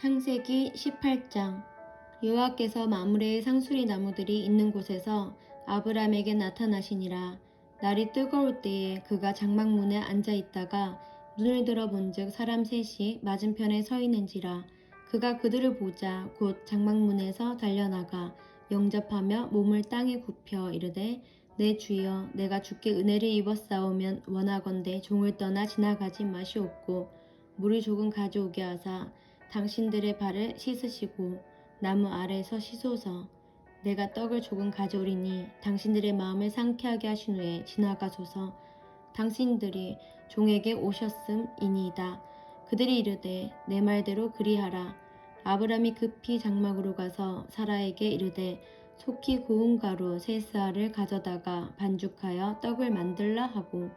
창세기 18장. 여호와께서 마므레의 상수리 나무들이 있는 곳에서 아브람에게 나타나시니라. 날이 뜨거울 때에 그가 장막문에 앉아 있다가 눈을 들어 본즉 사람 셋이 맞은편에 서 있는지라. 그가 그들을 보자 곧 장막문에서 달려나가 영접하며 몸을 땅에 굽혀 이르되 내 주여 내가 주께 은혜를 입었사오면 원하건대 종을 떠나 지나가지 마시옵고 물을 조금 가져오게 하사 당신들의 발을 씻으시고 나무 아래에서 씻소서 내가 떡을 조금 가져오리니 당신들의 마음을 상쾌하게 하신 후에 지나가소서. 당신들이 종에게 오셨음이니이다. 그들이 이르되 내 말대로 그리하라. 아브람이 급히 장막으로 가서 사라에게 이르되 속히 고운 가루 세 쌀을 가져다가 반죽하여 떡을 만들라 하고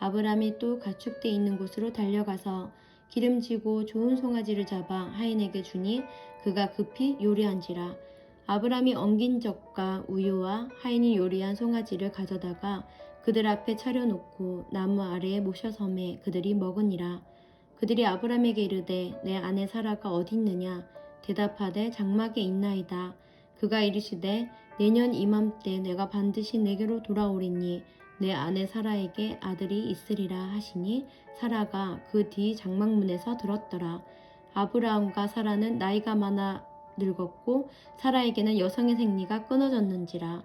아브람이 또 가축대 있는 곳으로 달려가서 기름지고 좋은 송아지를 잡아 하인에게 주니 그가 급히 요리한지라. 아브람이 엉긴 젖과 우유와 하인이 요리한 송아지를 가져다가 그들 앞에 차려놓고 나무 아래에 모셔섬에 그들이 먹으니라. 그들이 아브람에게 이르되 내 아내 사라가 어디 있느냐? 대답하되 장막에 있나이다. 그가 이르시되 내년 이맘때 내가 반드시 내게로 돌아오리니 내 아내 사라에게 아들이 있으리라 하시니 사라가 그 뒤 장막문에서 들었더라. 아브라함과 사라는 나이가 많아 늙었고 사라에게는 여성의 생리가 끊어졌는지라.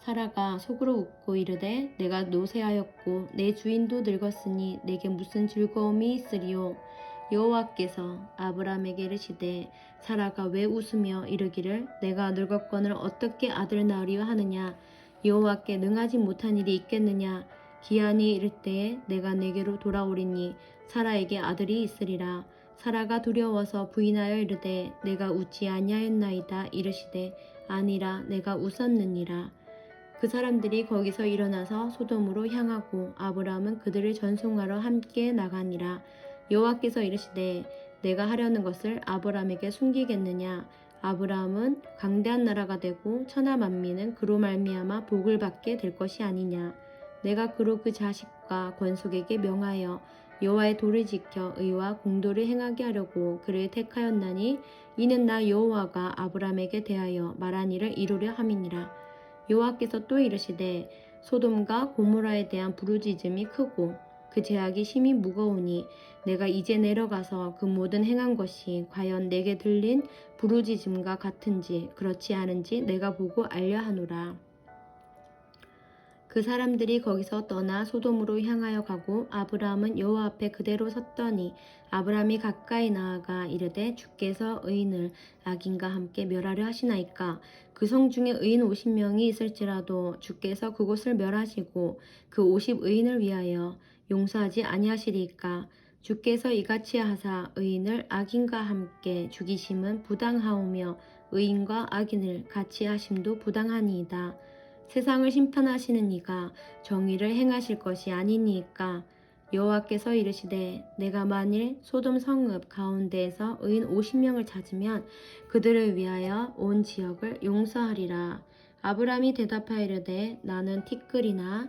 사라가 속으로 웃고 이르되 내가 노쇠하였고 내 주인도 늙었으니 내게 무슨 즐거움이 있으리요. 여호와께서 아브라함에게 이르시되 사라가 왜 웃으며 이르기를 내가 늙었건을 어떻게 아들을 낳으리요 하느냐 여호와께 능하지 못한 일이 있겠느냐? 기한이 이를 때에 내가 내게로 돌아오리니 사라에게 아들이 있으리라. 사라가 두려워서 부인하여 이르되 내가 웃지 아니하였나이다 이르시되 아니라 내가 웃었느니라. 그 사람들이 거기서 일어나서 소돔으로 향하고 아브라함은 그들을 전송하러 함께 나가니라. 여호와께서 이르시되 내가 하려는 것을 아브라함에게 숨기겠느냐 아브라함은 강대한 나라가 되고 천하 만민은 그로 말미암아 복을 받게 될 것이 아니냐. 내가 그로 그 자식과 권속에게 명하여 여호와의 도를 지켜 의와 공도를 행하게 하려고 그를 택하였나니 이는 나 여호와가 아브라함에게 대하여 말한 일을 이루려 함이니라. 여호와께서 또 이르시되 소돔과 고모라에 대한 부르짖음이 크고 그 제약이 심히 무거우니 내가 이제 내려가서 그 모든 행한 것이 과연 내게 들린 부르짖음과 같은지 그렇지 않은지 내가 보고 알려 하노라. 그 사람들이 거기서 떠나 소돔으로 향하여 가고 아브라함은 여호와 앞에 그대로 섰더니 아브라함이 가까이 나아가 이르되 주께서 의인을 악인과 함께 멸하려 하시나이까 그 성 중에 의인 50명이 있을지라도 주께서 그곳을 멸하시고 그 50 의인을 위하여 용서하지 아니하시리까 주께서 이같이 하사 의인을 악인과 함께 죽이심은 부당하오며 의인과 악인을 같이 하심도 부당하니이다. 세상을 심판하시는 이가 정의를 행하실 것이 아니니까 여호와께서 이르시되 내가 만일 소돔 성읍 가운데에서 의인 50명을 찾으면 그들을 위하여 온 지역을 용서하리라. 아브람이 대답하여 이르되 나는 티끌이나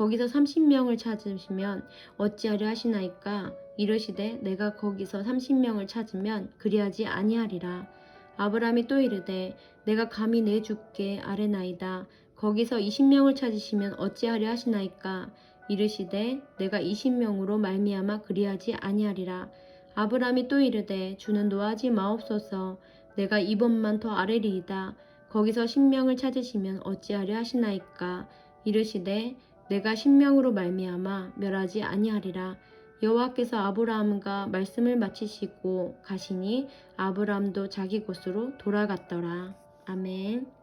거기서 30명을 찾으시면 어찌하려 하시나이까? 이르시되 내가 거기서 30명을 찾으면 그리하지 아니하리라. 아브라함이 또 이르되 내가 감히 내 주께 아뢰나이다. 거기서 20명을 찾으시면 어찌하려 하시나이까? 이르시되 내가 20명으로 말미암아 그리하지 아니하리라. 아브라함이 또 이르되 주는 노하지 마옵소서. 내가 이번만 더 아뢰리이다. 거기서 10명을 찾으시면 어찌하려 하시나이까? 이르시되 내가 10명으로 말미암아 멸하지 아니하리라. 여호와께서 아브라함과 말씀을 마치시고 가시니 아브라함도 자기 곳으로 돌아갔더라. 아멘